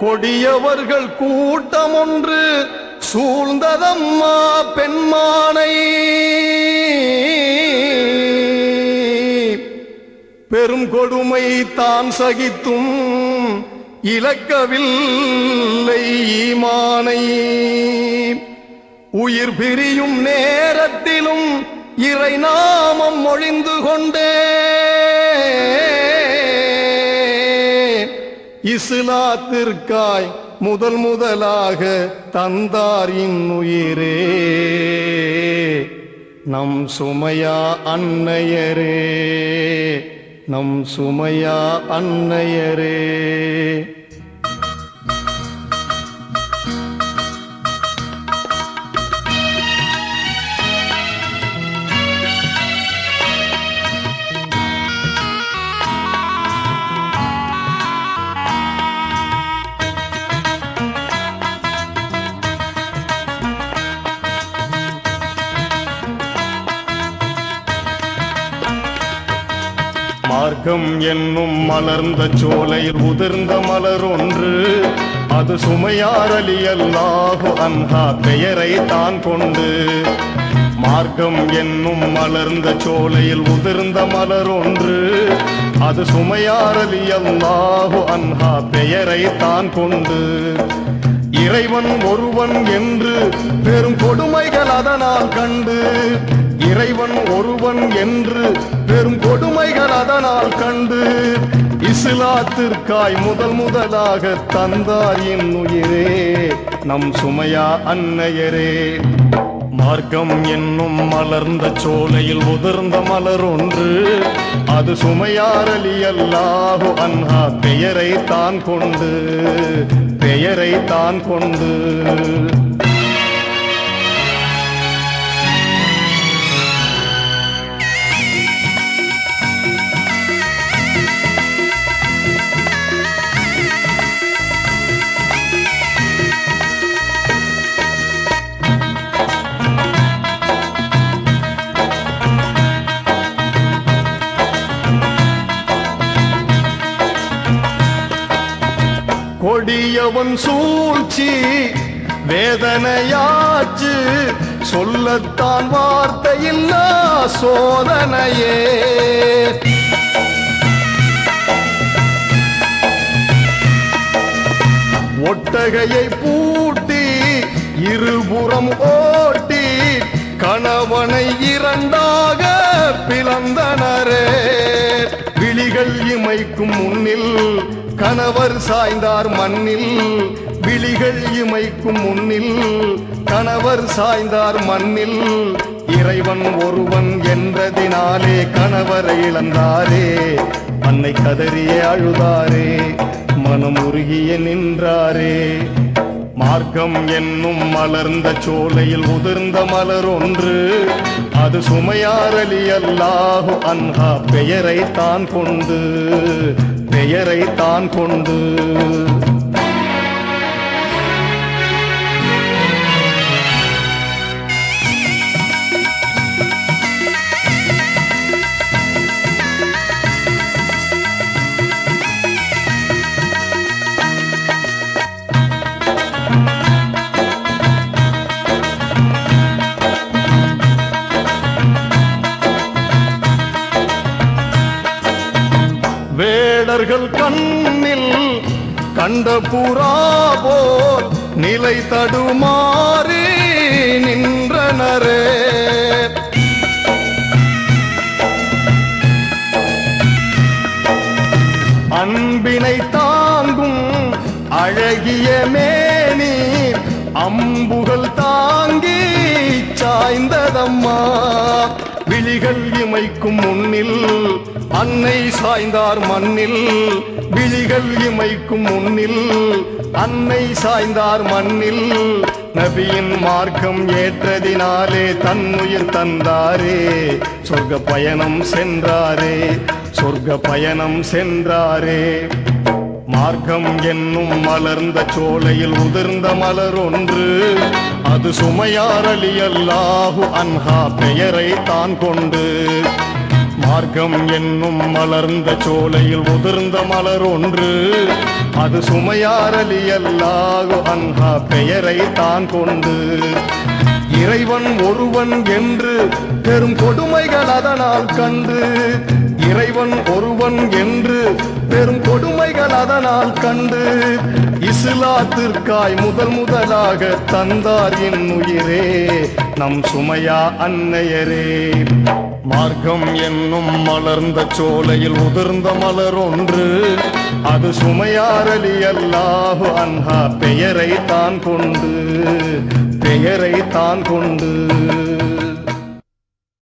கொடியவர்கள் கூட்டம் ஒன்று சூழ்ந்ததம்மா பெண்மானை. பெரும் கொடுமை தான் சகித்தும் இலக்கவில்லை ஈமானை. உயிர் பிரியும் நேரத்திலும் இறை நாமம் மொழிந்து கொண்டே. இஸ்லாத்திற்காய் முதல் முதலாக தந்தாரின் உயிரே. நம் சுமையா அன்னையரே. நம் சுமையா அன்னையரே. மார்க்கம் என்னும் மலர்ந்த சோலையில் உதிர்ந்த மலர் ஒன்று அது சுமையாரலி அல்லாஹு அன்ஹா பெயரை தான் கொண்டு. மார்க்கம் என்னும் மலர்ந்த சோலையில் உதிர்ந்த மலர் ஒன்று அது சுமையாரலி அல்லாஹு அன்ஹா பெயரை தான் கொண்டு. இறைவன் ஒருவன் என்று பெரும் கொடுமைகள் அதனால் கண்டு. இறைவன் ஒருவன் என்று பெரும் கொடுமைகள் அதனால் கண்டு இஸ்லாத்திற்காய் முதல் முதலாக தந்தார் என் உயிரே. நம் சுமையா அன்னையரே. மார்க்கம் என்னும் மலர்ந்த சோலையில் உதிர்ந்த மலர் ஒன்று. அது சுமையாரலி அல்லாஹு அன்ஹா பெயரை தான் கொண்டு பெயரை தான் கொண்டு. கொடியவன் சூழ்ச்சி வேதனையாச்சு சொல்லத்தான் வார்த்தையில்லா சோதனையே. ஒட்டகையை பூட்டி இருபுறம் ஓட்டி கணவனை இரண்டாக பிளந்தனரே. விழிகள் இமைக்கும் முன்னில் கணவர் சாய்ந்தார் மண்ணில் விழிகள் இமைக்கும் முன்னில். கணவர் சாய்ந்தார் மண்ணில் இறைவன் ஒருவன் என்றதினாலே கணவரை இழந்தாரே. அன்னை கதறியே அழுதாரே மனம் உருகிய நின்றாரே. மார்க்கம் என்னும் மலர்ந்த சோலையில் உதிர்ந்த மலர் ஒன்று அது சுமையாரலி அல்லாஹு அன்ஹா பெயரை தான் கொண்டு. பெயரை தான் கொண்டு வேடர்கள் கண்ணில் கண்ட புறா போல் நிலை தடுமாறி நின்றனரே. அன்பினை தாங்கும் அழகிய மேனி அம்புகள் தாங்கி சாய்ந்ததம்மா. விழிகள் இமைக்கும் முன்னில் அன்னை சாய்ந்தார் மண்ணில். விழிகள் இமைக்கும் முன்னில் அன்னை சாய்ந்தார் மண்ணில். நபியின் மார்க்கம் ஏற்றதினாலே தன்னுயிர் தந்தாரே. சொர்க்க பயணம் சென்றாரே சொர்க்க பயணம் சென்றாரே. மார்க்கம் என்னும் மலர்ந்த சோலையில் உதிர்ந்த மலர் ஒன்று அது சுமையாரலி அல்லாஹு அன்ஹா பெயரை தான் கொண்டு. மார்க்கம் என்னும் மலர்ந்த சோலையில் உதிர்ந்த மலர் ஒன்று அது சுமையாரலி அல்லாஹு அன்ஹா பெயரை தான் கொண்டு. இறைவன் ஒருவன் என்று பெரும் கொடுமைகள் அதனால் கண்டு. இறைவன் ஒருவன் என்று பெரும் கொடுமைகள் அதனால் கண்டு இஸ்லாத்திற்காய் முதல் முதலாக தந்தார் என் உயிரே நம் சுமையா அன்னையரே. மார்க்கம் என்னும் மலர்ந்த சோலையில் உதிர்ந்த மலர் ஒன்று அது சுமையாரலி அல்லாஹு அன்ஹா பெயரை தான் கொண்டு பெயரை தான் கொண்டு.